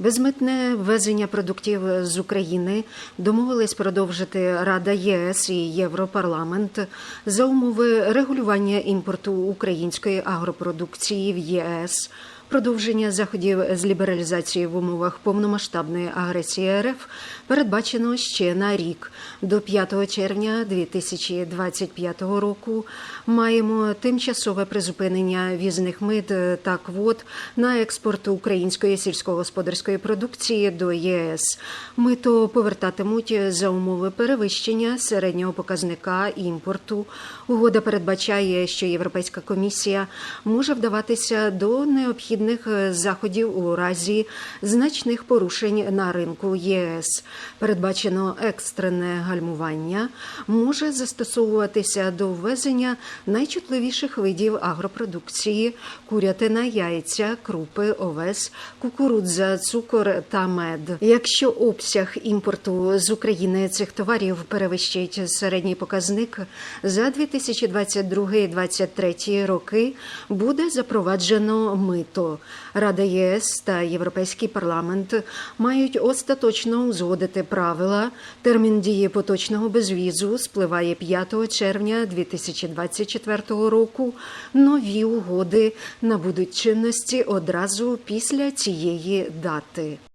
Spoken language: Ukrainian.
Безмитне ввезення продуктів з України домовились продовжити Рада ЄС і Європарламент за умови регулювання імпорту української агропродукції в ЄС. Продовження заходів з лібералізації в умовах повномасштабної агресії РФ передбачено ще на рік. До 5 червня 2025 року маємо тимчасове призупинення візних мит та квот на експорт української сільськогосподарської продукції до ЄС. Мито повертатимуть за умови перевищення середнього показника імпорту. Угода передбачає, що Європейська комісія може вдаватися до необхідних заходів у разі значних порушень на ринку ЄС. Передбачено екстрене гальмування може застосовуватися до ввезення найчутливіших видів агропродукції: курятина, яйця, крупи, овес, кукурудза, цукор та мед. Якщо обсяг імпорту з України цих товарів перевищить середній показник за 2022-2023 роки, буде запроваджено мито. Рада ЄС та Європейський парламент мають остаточно узгодити правила. Термін дії поточного безвізу спливає 5 червня 2024 року. Нові угоди набудуть чинності одразу після цієї дати ти.